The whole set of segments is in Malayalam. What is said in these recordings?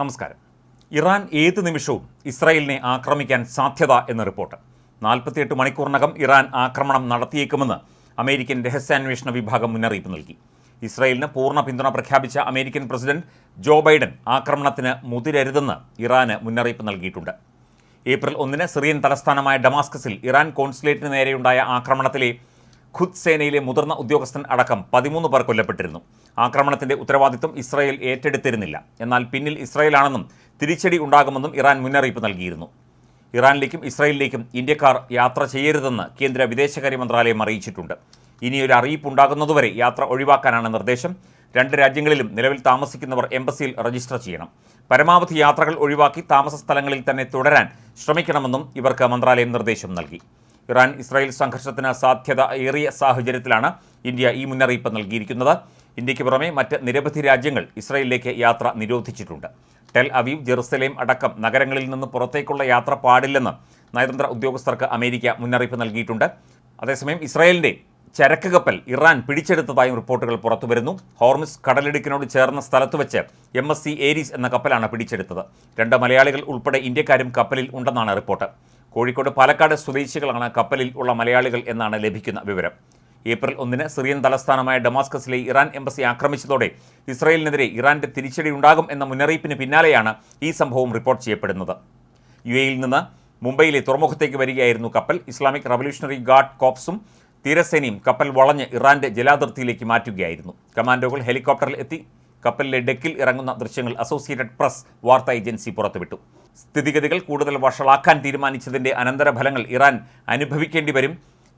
നമസ്കാരം. ഇറാൻ ഏത് നിമിഷവും ഇസ്രായേലിനെ ആക്രമിക്കാൻ സാധ്യത എന്ന റിപ്പോർട്ട്. നാൽപ്പത്തിയെട്ട് മണിക്കൂറിനകം ഇറാൻ ആക്രമണം നടത്തിയേക്കുമെന്ന് അമേരിക്കൻ രഹസ്യാന്വേഷണ വിഭാഗം മുന്നറിയിപ്പ് നൽകി. ഇസ്രായേലിന് പൂർണ പിന്തുണ പ്രഖ്യാപിച്ച അമേരിക്കൻ പ്രസിഡന്റ് ജോ ബൈഡൻ ആക്രമണത്തിന് മുതിരരുതെന്ന് ഇറാന് മുന്നറിയിപ്പ് നൽകിയിട്ടുണ്ട്. ഏപ്രിൽ ഒന്നിന് സിറിയൻ തലസ്ഥാനമായ ഡമാസ്കസിൽ ഇറാൻ കോൺസുലേറ്റിന് നേരെയുണ്ടായ ആക്രമണത്തിലെ ഖുദ് സേനയിലെ മുതിർന്ന ഉദ്യോഗസ്ഥൻ അടക്കം പതിമൂന്ന് പേർ കൊല്ലപ്പെട്ടിരുന്നു. ആക്രമണത്തിന്റെ ഉത്തരവാദിത്വം ഇസ്രായേൽ ഏറ്റെടുത്തിരുന്നില്ല. എന്നാൽ പിന്നിൽ ഇസ്രായേലാണെന്നും തിരിച്ചടി ഉണ്ടാകുമെന്നും ഇറാൻ മുന്നറിയിപ്പ് നൽകിയിരുന്നു. ഇറാനിലേക്കും ഇസ്രായേലിലേക്കും ഇന്ത്യക്കാർ യാത്ര ചെയ്യരുതെന്ന് കേന്ദ്ര വിദേശകാര്യ മന്ത്രാലയം അറിയിച്ചിട്ടുണ്ട്. ഇനിയൊരു അറിയിപ്പ് ഉണ്ടാകുന്നതുവരെ യാത്ര ഒഴിവാക്കാനാണ് നിർദ്ദേശം. രണ്ട് രാജ്യങ്ങളിലും നിലവിൽ താമസിക്കുന്നവർ എംബസിയിൽ രജിസ്റ്റർ ചെയ്യണം. പരമാവധി യാത്രകൾ ഒഴിവാക്കി താമസ സ്ഥലങ്ങളിൽ തന്നെ തുടരാൻ ശ്രമിക്കണമെന്നും ഇവർക്ക് മന്ത്രാലയം നിർദ്ദേശം നൽകി. ഇറാൻ ഇസ്രായേൽ സംഘർഷത്തിന് സാധ്യത ഏറിയ സാഹചര്യത്തിലാണ് ഇന്ത്യ ഈ മുന്നറിയിപ്പ് നൽകിയിരിക്കുന്നത്. ഇന്ത്യയ്ക്ക് പുറമെ മറ്റ് നിരവധി രാജ്യങ്ങൾ ഇസ്രായേലിലേക്ക് യാത്ര നിരോധിച്ചിട്ടുണ്ട്. ടെൽ അവീവ് ജെറുസലേം അടക്കം നഗരങ്ങളിൽ നിന്ന് പുറത്തേക്കുള്ള യാത്ര പാടില്ലെന്ന് നയതന്ത്ര ഉദ്യോഗസ്ഥർക്ക് അമേരിക്ക മുന്നറിയിപ്പ് നൽകിയിട്ടുണ്ട്. അതേസമയം ഇസ്രായേലിന്റെ ചരക്ക് കപ്പൽ ഇറാൻ പിടിച്ചെടുത്തതായും റിപ്പോർട്ടുകൾ പുറത്തുവരുന്നു. ഹോർമിസ് കടലിടുക്കിനോട് ചേർന്ന സ്ഥലത്ത് വെച്ച് എം എസ് സി ഏരീസ് എന്ന കപ്പലാണ് പിടിച്ചെടുത്തത്. രണ്ട് മലയാളികൾ ഉൾപ്പെടെ ഇന്ത്യക്കാരും കപ്പലിൽ ഉണ്ടെന്നാണ് റിപ്പോർട്ട്. കോഴിക്കോട് പാലക്കാട് സ്വദേശികളാണ് കപ്പലിൽ ഉള്ള മലയാളികൾ എന്നാണ് ലഭിക്കുന്ന വിവരം. ഏപ്രിൽ ഒന്നിന് സിറിയൻ തലസ്ഥാനമായ ഡമാസ്കസിലെ ഇറാൻ എംബസി ആക്രമിച്ചതോടെ ഇസ്രയേലിനെതിരെ ഇറാന്റെ തിരിച്ചടി ഉണ്ടാകും എന്ന മുന്നറിയിപ്പിന് പിന്നാലെയാണ് ഈ സംഭവം റിപ്പോർട്ട് ചെയ്യപ്പെടുന്നത്. യു എയിൽ നിന്ന് മുംബൈയിലെ തുറമുഖത്തേക്ക് വരികയായിരുന്നു കപ്പൽ. ഇസ്ലാമിക് റവല്യൂഷണറി ഗാർഡ് കോപ്സും തീരസേനയും കപ്പൽ വളഞ്ഞ് ഇറാന്റെ ജലാതിർത്തിയിലേക്ക് മാറ്റുകയായിരുന്നു. കമാൻഡോകൾ ഹെലികോപ്റ്ററിൽ എത്തി കപ്പലിലെ ഡെക്കിൽ ഇറങ്ങുന്ന ദൃശ്യങ്ങൾ അസോസിയേറ്റഡ് പ്രസ് വാർത്താ ഏജൻസി പുറത്തുവിട്ടു. സ്ഥിതിഗതികൾ കൂടുതൽ വഷളാക്കാൻ തീരുമാനിച്ചതിന്റെ അനന്തരഫലങ്ങൾ ഇറാൻ അനുഭവിക്കേണ്ടി വരും.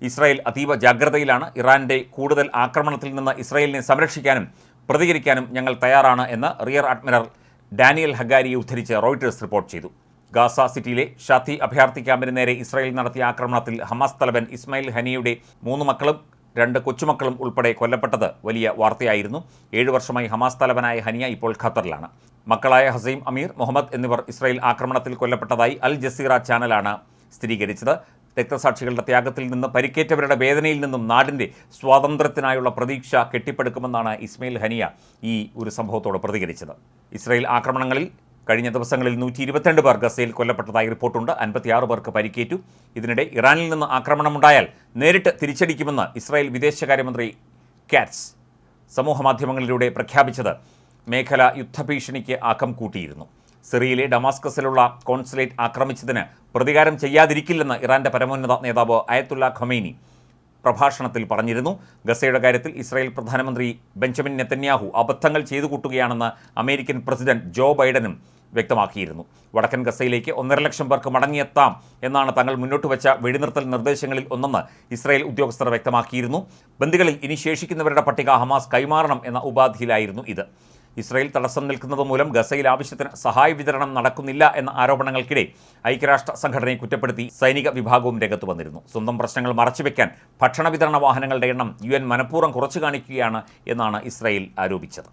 ഇസ്രായേൽ അതീവ ജാഗ്രതയിലാണ് ഇറാന്റെ കൂടുതൽ ആക്രമണത്തിൽ നിന്ന് ഇസ്രായേലിനെ സംരക്ഷിക്കാനും പ്രതികരിക്കാനും ഞങ്ങൾ തയ്യാറാണ് എന്ന് റിയർ അഡ്മിറൽ ഡാനിയൽ ഹഗാരിയെ ഉദ്ധരിച്ച് റോയിട്ടേഴ്സ് റിപ്പോർട്ട് ചെയ്തു. ഗാസ സിറ്റിയിലെ ഷാത്തി അഭയാർത്ഥി ക്യാമ്പിന് നേരെ ഇസ്രായേൽ നടത്തിയ ആക്രമണത്തിൽ ഹമാസ് തലവൻ ഇസ്മായിൽ ഹനിയുടെ മൂന്ന് മക്കളും രണ്ട് കൊച്ചുമക്കളും ഉൾപ്പെടെ കൊല്ലപ്പെട്ടത് വലിയ വാർത്തയായിരുന്നു. ഏഴു വർഷമായി ഹമാസ് തലവനായ ഹനിയ ഇപ്പോൾ ഖത്തറിലാണ്. മക്കളായ ഹസീം അമീർ മുഹമ്മദ് എന്നിവർ ഇസ്രായേൽ ആക്രമണത്തിൽ കൊല്ലപ്പെട്ടതായി അൽ ജസീറ ചാനലാണ് സ്ഥിരീകരിച്ചത്. രക്തസാക്ഷികളുടെ ത്യാഗത്തിൽ നിന്ന് പരിക്കേറ്റവരുടെ വേദനയിൽ നിന്നും നാടിന്റെ സ്വാതന്ത്ര്യത്തിനായുള്ള പ്രതീക്ഷ കെട്ടിപ്പടുക്കുമെന്നാണ് ഇസ്മയിൽ ഹനിയ ഈ ഒരു സംഭവത്തോട് പ്രതികരിച്ചത്. ഇസ്രായേൽ ആക്രമണങ്ങളിൽ കഴിഞ്ഞ ദിവസങ്ങളിൽ നൂറ്റി ഇരുപത്തിരണ്ട് പേർ ഗസയിൽ കൊല്ലപ്പെട്ടതായി റിപ്പോർട്ടുണ്ട്. അൻപത്തിയാറ് പേർക്ക് പരിക്കേറ്റു. ഇതിനിടെ ഇറാനിൽ നിന്ന് ആക്രമണമുണ്ടായാൽ നേരിട്ട് തിരിച്ചടിക്കുമെന്ന് ഇസ്രായേൽ വിദേശകാര്യമന്ത്രി കാറ്റ്സ് സമൂഹമാധ്യമങ്ങളിലൂടെ പ്രഖ്യാപിച്ചത് മേഖല യുദ്ധഭീഷണിക്ക് ആക്കം കൂട്ടിയിരുന്നു. സിറിയയിലെ ഡമാസ്കസിലുള്ള കോൺസുലേറ്റ് ആക്രമിച്ചതിന് പ്രതികാരം ചെയ്യാതിരിക്കില്ലെന്ന് ഇറാന്റെ പരമോന്നത നേതാവ് അയത്തുല്ല ഖൊമൈനി പ്രഭാഷണത്തിൽ പറഞ്ഞിരുന്നു. ഗസയുടെ കാര്യത്തിൽ ഇസ്രായേൽ പ്രധാനമന്ത്രി ബെഞ്ചമിൻ നെത്തന്യാഹു അബദ്ധങ്ങൾ ചെയ്തു കൂട്ടുകയാണെന്ന് അമേരിക്കൻ പ്രസിഡന്റ് ജോ ബൈഡനും വ്യക്തമാക്കിയിരുന്നു. വടക്കൻ ഗസയിലേക്ക് ഒന്നര ലക്ഷം പേർക്ക് മടങ്ങിയെത്താം എന്നാണ് തങ്ങൾ മുന്നോട്ട് വെച്ച വെടിനിർത്തൽ നിർദ്ദേശങ്ങളിൽ ഒന്നെന്ന് ഇസ്രായേൽ ഉദ്യോഗസ്ഥർ വ്യക്തമാക്കിയിരുന്നു. ബന്ദികളിൽ ഇനി ശേഷിക്കുന്നവരുടെ പട്ടിക ഹമാസ് കൈമാറണം എന്ന ഉപാധിയിലായിരുന്നു ഇത്. ഇസ്രായേൽ തടസ്സം നിൽക്കുന്നത് മൂലം ഗസയിൽ ആവശ്യത്തിന് സഹായ വിതരണം നടക്കുന്നില്ല എന്ന ആരോപണങ്ങൾക്കിടെ ഐക്യരാഷ്ട്ര സംഘടനയെ കുറ്റപ്പെടുത്തി സൈനിക വിഭാഗവും രംഗത്ത് വന്നിരുന്നു. സ്വന്തം പ്രശ്നങ്ങൾ മറച്ചുവെക്കാൻ ഭക്ഷണ വിതരണ വാഹനങ്ങളുടെ എണ്ണം യു എൻ മനഃപൂർവം കുറച്ചു കാണിക്കുകയാണ് എന്നാണ് ഇസ്രായേൽ ആരോപിച്ചത്.